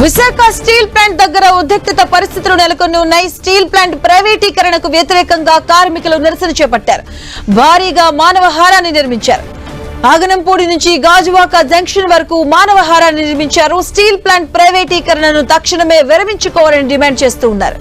Visakha steel plant దగ్గర ఉద్రిక్తత పరిస్థితులు నెలకొని ఉన్నాయి. స్టీల్ ప్లాంట్ ప్రైవేటీకరణకు వ్యతిరేకంగా కార్మికులు నిరసన చేపట్టారు. భారీగా మానవహారాన్ని నిర్మించారు. ఆగనంపూడి నుంచి గాజువాక జంక్షన్ వరకు మానవహారాన్ని నిర్మించారు. స్టీల్ ప్లాంట్ ప్రైవేటీకరణను తక్షణమే విరమించుకోవాలని డిమాండ్ చేస్తూ ఉన్నారు.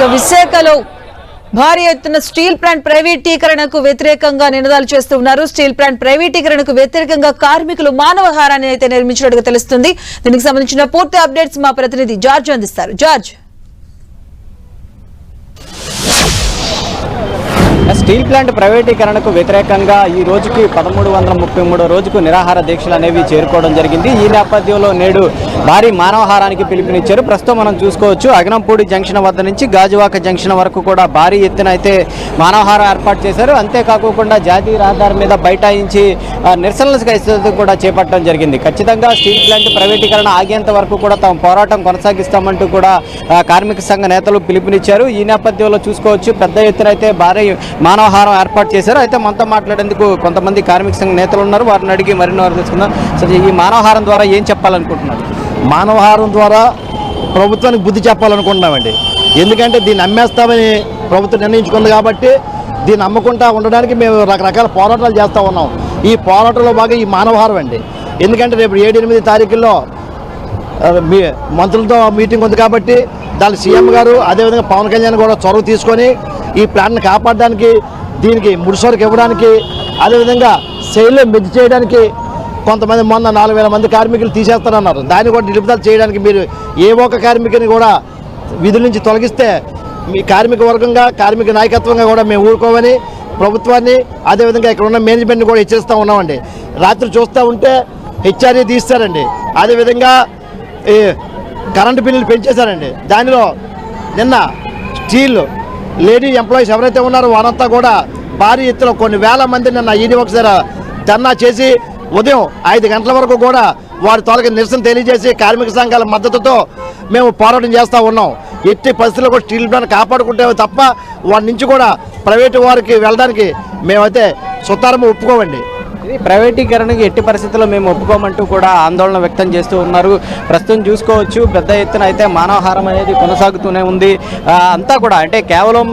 ఇక విశాఖలో భారీ ఎత్తున స్టీల్ ప్లాంట్ ప్రైవేటీకరణకు వ్యతిరేకంగా నినాదాలు చేస్తున్నారు స్టీల్ ప్లాంట్ ప్రైవేటీకరణకు వ్యతిరేకంగా కార్మికులు మానవహారాన్ని అయితే నిర్మించినట్టుగా తెలుస్తుంది. దీనికి సంబంధించిన పూర్తి అప్డేట్స్ మా ప్రతినిధి జార్జ్ అందిస్తారు. జార్జ్. స్టీల్ ప్లాంట్ ప్రైవేటీకరణకు వ్యతిరేకంగా ఈ రోజుకి పదమూడు వందల ముప్పై మూడో రోజుకు నిరాహార దీక్షలు అనేవి చేరుకోవడం జరిగింది. ఈ నేపథ్యంలో నేడు భారీ మానవహారానికి పిలుపునిచ్చారు. ప్రస్తుతం మనం చూసుకోవచ్చు అగనంపూడి జంక్షన్ వద్ద నుంచి గాజువాక జంక్షన్ వరకు కూడా భారీ ఎత్తున అయితే మానవహారం ఏర్పాటు చేశారు. అంతేకాకుండా జాతీయ రహదారి మీద బైఠాయించి నిరసనలు కూడా చేపట్టడం జరిగింది. ఖచ్చితంగా స్టీల్ ప్లాంట్ ప్రైవేటీకరణ ఆగేంత వరకు కూడా తమ పోరాటం కొనసాగిస్తామంటూ కూడా కార్మిక సంఘ నేతలు పిలుపునిచ్చారు. ఈ నేపథ్యంలో చూసుకోవచ్చు పెద్ద ఎత్తున అయితే భారీ మానవహారం ఏర్పాటు చేశారు. అయితే మనతో మాట్లాడేందుకు కొంతమంది కార్మిక సంఘ నేతలు ఉన్నారు. వారిని అడిగి మరిన్ని వారు తెలుసుకుందాం. సరే ఈ మానవహారం ద్వారా ఏం చెప్పాలనుకుంటున్నారు? మానవహారం ద్వారా ప్రభుత్వానికి బుద్ధి చెప్పాలనుకుంటున్నామండి. ఎందుకంటే దీన్ని అమ్మేస్తామని ప్రభుత్వం నిర్ణయించుకుంది కాబట్టి దీన్ని అమ్మకుండా ఉండడానికి మేము రకరకాల పోరాటాలు చేస్తూ ఉన్నాం. ఈ పోరాటంలో బాగా ఈ మానవహారం అండి. ఎందుకంటే రేపు ఏడు ఎనిమిది తారీఖుల్లో మీ మంత్రులతో మీటింగ్ ఉంది కాబట్టి దాని సీఎం గారు అదేవిధంగా పవన్ కళ్యాణ్ కూడా చొరవ తీసుకొని ఈ ప్లాట్ని కాపాడడానికి దీనికి ముడిసోరకు ఇవ్వడానికి అదేవిధంగా శైలిలో మెది చేయడానికి కొంతమంది మొన్న నాలుగు వేల మంది కార్మికులు తీసేస్తారన్నారు దాన్ని కూడా నిలుపుదల చేయడానికి మీరు ఏ ఒక్క కార్మికుని కూడా విధుల నుంచి తొలగిస్తే మీ కార్మిక వర్గంగా కార్మిక నాయకత్వంగా కూడా మేము ఊరుకోమని ప్రభుత్వాన్ని అదేవిధంగా ఇక్కడ ఉన్న మేనేజ్మెంట్ని కూడా హెచ్చరిస్తూ ఉన్నామండి. రాత్రి చూస్తూ ఉంటే హెచ్ఆర్ఏ తీస్తారండి. అదేవిధంగా ఈ కరెంటు బిల్లులు పెంచేశారండి. దానిలో నిన్న స్టీల్ లేడీ ఎంప్లాయీస్ ఎవరైతే ఉన్నారో వారంతా కూడా భారీ ఎత్తున కొన్ని వేల మంది నిన్న ఈడీ ఒకసారి ధర్నా చేసి ఉదయం ఐదు గంటల వరకు కూడా వారి తొలగి నిరసన తెలియజేసి కార్మిక సంఘాల మద్దతుతో మేము పోరాటం చేస్తూ ఉన్నాం. ఎట్టి పరిస్థితుల్లో కూడా స్టీల్ ప్లాంట్ కాపాడుకుంటే తప్ప వారి నుంచి కూడా ప్రైవేటు వారికి వెళ్ళడానికి మేమైతే సుతారము ఒప్పుకోమండి ఇది ప్రైవేటీకరణకు ఎట్టి పరిస్థితుల్లో మేము ఒప్పుకోమంటూ కూడా ఆందోళన వ్యక్తం చేస్తూ ఉన్నారు. ప్రస్తుతం చూసుకోవచ్చు పెద్ద ఎత్తున అయితే మానవహారం అనేది కొనసాగుతూనే ఉంది. అంతా కూడా అంటే కేవలం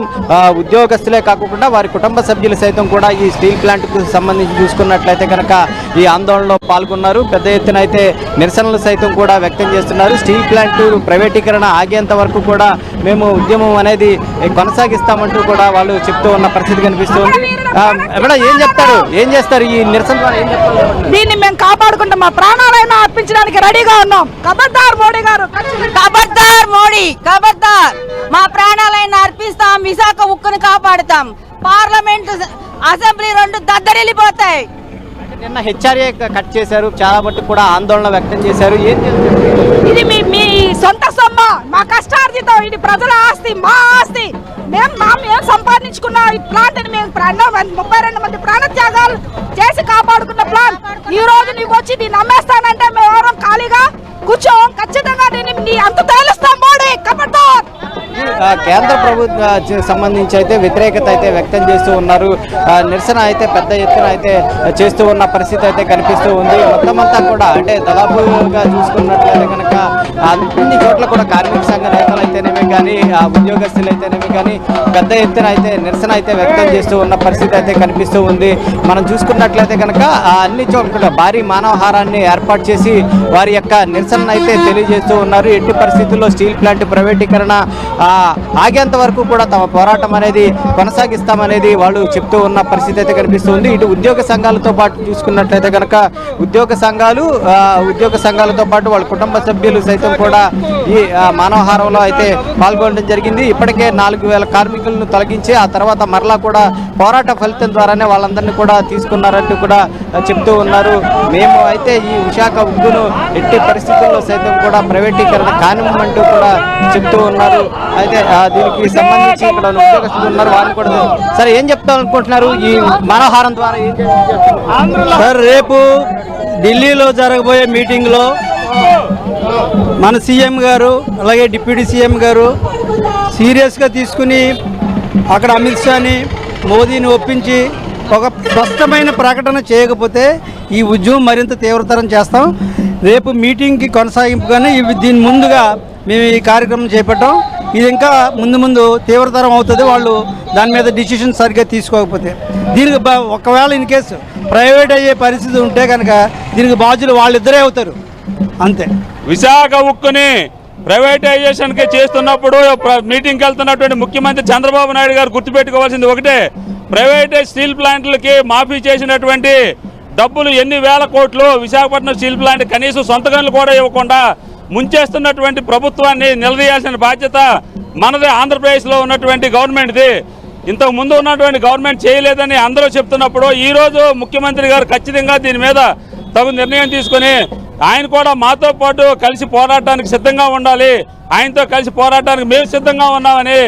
ఉద్యోగస్తులే కాకుండా వారి కుటుంబ సభ్యులు సైతం కూడా ఈ స్టీల్ ప్లాంట్కు సంబంధించి చూసుకున్నట్లయితే కనుక ఈ ఆందోళనలో పాల్గొన్నారు. పెద్ద ఎత్తున అయితే నిరసనలు సైతం కూడా వ్యక్తం చేస్తున్నారు. స్టీల్ ప్లాంట్ ప్రైవేటీకరణ ఆగేంత వరకు కూడా మేము ఉద్యమం అనేది కొనసాగిస్తామంటూ కూడా వాళ్ళు చెప్తూ ఉన్న పరిస్థితి కనిపిస్తుంది ఎవడ ఏం చెప్తారు? ఏం చేస్తారు? ఈ నిరసన ద్వారా ఏం చెప్తారు? దీన్ని మేము కాపాడుకుంటాం. మా ప్రాణాలైనా అర్పించడానికి రెడీగా ఉన్నాం. ఖబర్దార్ మోడీ గారు. ఖబర్దార్ మోడీ ఖబర్దార్ మా ప్రాణాలైనా అర్పిస్తాం. విశాఖ ఉక్కుని కాపాడుతాం. పార్లమెంట్ అసెంబ్లీ రెండు దద్దరిల్లిపోతాయి. నిన్న హెచ్ఆర్ఏ కట్ చేశారు. చాలా మట్టుకు కూడా ఆందోళన వ్యక్తం చేశారు. ఏం? ఇది మీ మీ సొంత సొమ్మ. మా కష్టార్జితం. ఇది ప్రజల ఆస్తి మా ఆస్తి. మేము మా మేము సంపాదించుకున్న ఈ ప్లాంట్ని మేము ముప్పై రెండు మంది ప్రాణత్యాగాలు చేసి కాపాడుకున్న ప్లాంట్ ఈ రోజు నీకు వచ్చి దీన్ని అమ్మేస్తానంటే మేము ఖాళీగా కూర్చోం. ఖచ్చితంగా దీన్ని నీ అంత తేలుస్తాం మోడీ. ఖబర్దార్ కేంద్ర ప్రభుత్వ సంబంధించి అయితే వ్యతిరేకత అయితే వ్యక్తం చేస్తూ ఉన్నారు. నిరసన అయితే పెద్ద ఎత్తున అయితే చేస్తూ ఉన్న పరిస్థితి అయితే కనిపిస్తూ ఉంది. మొత్తం అంతా కూడా అంటే దాదాపుగా చూసుకున్నట్లయితే కనుక అన్ని చోట్ల కూడా కార్మిక సంఘ నేతలు అయితేనే కానీ ఆ ఉద్యోగస్తులు అయితేనేమి కానీ పెద్ద ఎత్తున అయితే నిరసన అయితే వ్యక్తం చేస్తూ ఉన్న పరిస్థితి అయితే కనిపిస్తూ ఉంది. మనం చూసుకున్నట్లయితే కనుక ఆ అన్ని చోట్ల భారీ మానవహారాన్ని ఏర్పాటు చేసి వారి యొక్క నిరసన అయితే తెలియజేస్తూ ఉన్నారు. ఎట్టి పరిస్థితుల్లో స్టీల్ ప్లాంట్ ప్రైవేటీకరణ ఆగేంత వరకు కూడా తమ పోరాటం అనేది కొనసాగిస్తామనేది వాళ్ళు చెప్తూ ఉన్న పరిస్థితి అయితే కనిపిస్తుంది ఇటు ఉద్యోగ సంఘాలతో పాటు చూసుకున్నట్లయితే కనుక ఉద్యోగ సంఘాలు ఆ, ఉద్యోగ సంఘాలతో పాటు వాళ్ళ కుటుంబ సభ్యులు సైతం కూడా ఈ మానవహారంలో అయితే పాల్గొనడం జరిగింది. ఇప్పటికే నాలుగు వేల కార్మికులను తొలగించి ఆ తర్వాత మరలా కూడా పోరాట ఫలితం ద్వారానే వాళ్ళందరినీ కూడా తీసుకున్నారంటూ కూడా చెప్తూ ఉన్నారు. మేము అయితే ఈ విశాఖ ఉగ్గును ఎట్టి పరిస్థితుల్లో సైతం కూడా ప్రైవేటీకరణ కానివ్వమంటూ కూడా చెప్తూ ఉన్నారు. అయితే దీనికి సంబంధించి ఇక్కడ ఉద్యోగస్తులు ఉన్నారు వారిని కూడా సరే ఏం చెప్తాం అనుకుంటున్నారు? ఈ మనోహారం ద్వారా ఏం సార్ రేపు ఢిల్లీలో జరగబోయే మీటింగ్లో మన సీఎం గారు అలాగే డిప్యూటీ సీఎం గారు సీరియస్గా తీసుకుని అక్కడ అమిత్ షాని మోదీని ఒప్పించి ఒక స్పష్టమైన ప్రకటన చేయకపోతే ఈ ఉద్యమం మరింత తీవ్రతరం చేస్తాం. రేపు మీటింగ్కి కొనసాగింపుగానే ఇవి దీని ముందుగా మేము ఈ కార్యక్రమం చేపట్టాం. ఇది ఇంకా ముందు ముందు తీవ్రతరం అవుతుంది. వాళ్ళు దాని మీద డిసిషన్ సరిగ్గా తీసుకోకపోతే. దీనికి ఒకవేళ ఇన్ కేసు ప్రైవేట్ అయ్యే పరిస్థితి ఉంటే కనుక దీనికి బాధ్యులు వాళ్ళిద్దరే అవుతారు. అంతే. విశాఖ ఉక్కుని ప్రైవేటైజేషన్కి చేస్తున్నప్పుడు మీటింగ్కి వెళ్తున్నటువంటి ముఖ్యమంత్రి చంద్రబాబు నాయుడు గారు గుర్తుపెట్టుకోవాల్సింది ఒకటే. ప్రైవేటైజ్ స్టీల్ ప్లాంట్లకి మాఫీ చేసినటువంటి డబ్బులు ఎన్ని వేల కోట్లు విశాఖపట్నం స్టీల్ ప్లాంట్ కనీసం సొంత గనులు కూడా ఇవ్వకుండా ముంచేస్తున్నటువంటి ప్రభుత్వాన్ని నిలదీయాల్సిన బాధ్యత మనదే ఆంధ్రప్రదేశ్లో ఉన్నటువంటి గవర్నమెంట్ది. ఇంతకు ముందు ఉన్నటువంటి గవర్నమెంట్ చేయలేదని అందరూ చెప్తున్నప్పుడు ఈరోజు ముఖ్యమంత్రి గారు ఖచ్చితంగా దీని మీద తగు నిర్ణయం తీసుకొని ఆయన కూడా మాతో పాటు కలిసి పోరాటానికి సిద్ధంగా ఉండాలి. ఆయనతో కలిసి పోరాటానికి మేము సిద్ధంగా ఉన్నామని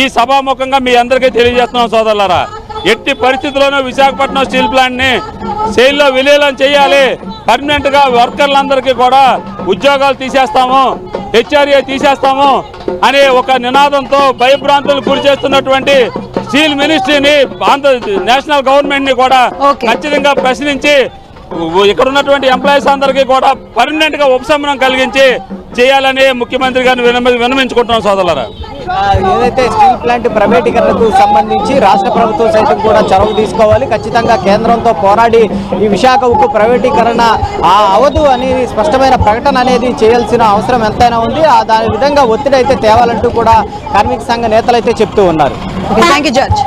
ఈ సభాముఖంగా మీ అందరికీ తెలియజేస్తున్నాం సోదరులారా. ఎట్టి పరిస్థితుల్లోనూ విశాఖపట్నం స్టీల్ ప్లాంట్ని సేల్లో విలీనం చేయాలి. పర్మనెంట్గా వర్కర్లందరికీ కూడా ఉద్యోగాలు తీసేస్తాము హెచ్ఆర్ఏ తీసేస్తాము అనే ఒక నినాదంతో భయభ్రాంతులు గురి చేస్తున్నటువంటి స్టీల్ మినిస్ట్రీని ఆంధ్ర నేషనల్ గవర్నమెంట్ని కూడా. ఖచ్చితంగా ప్రశ్నించి ఇక్కడ ఉన్నటువంటి ఎంప్లాయీస్ అందరికీ కూడా పర్మనెంట్గా ఉపశమనం కలిగించి చేయాలని ముఖ్యమంత్రి గారిని వినమ వినమించుకుంటున్నాం సోదరులారా. ఆ, ఏదైతే స్టీల్ ప్లాంట్ ప్రైవేటీకరణకు సంబంధించి రాష్ట్ర ప్రభుత్వం సైతం కూడా చొరవ తీసుకోవాలి. ఖచ్చితంగా కేంద్రంతో పోరాడి ఈ విశాఖ ఉక్కు ప్రైవేటీకరణ ఆ అవధు అని స్పష్టమైన ప్రకటన అనేది చేయాల్సిన అవసరం ఎంతైనా ఉంది. ఆ దాని విధంగా ఒత్తిడి అయితే తేవాలంటూ కూడా కార్మిక సంఘ నేతలు అయితే చెప్తూ ఉన్నారు. Thank you judge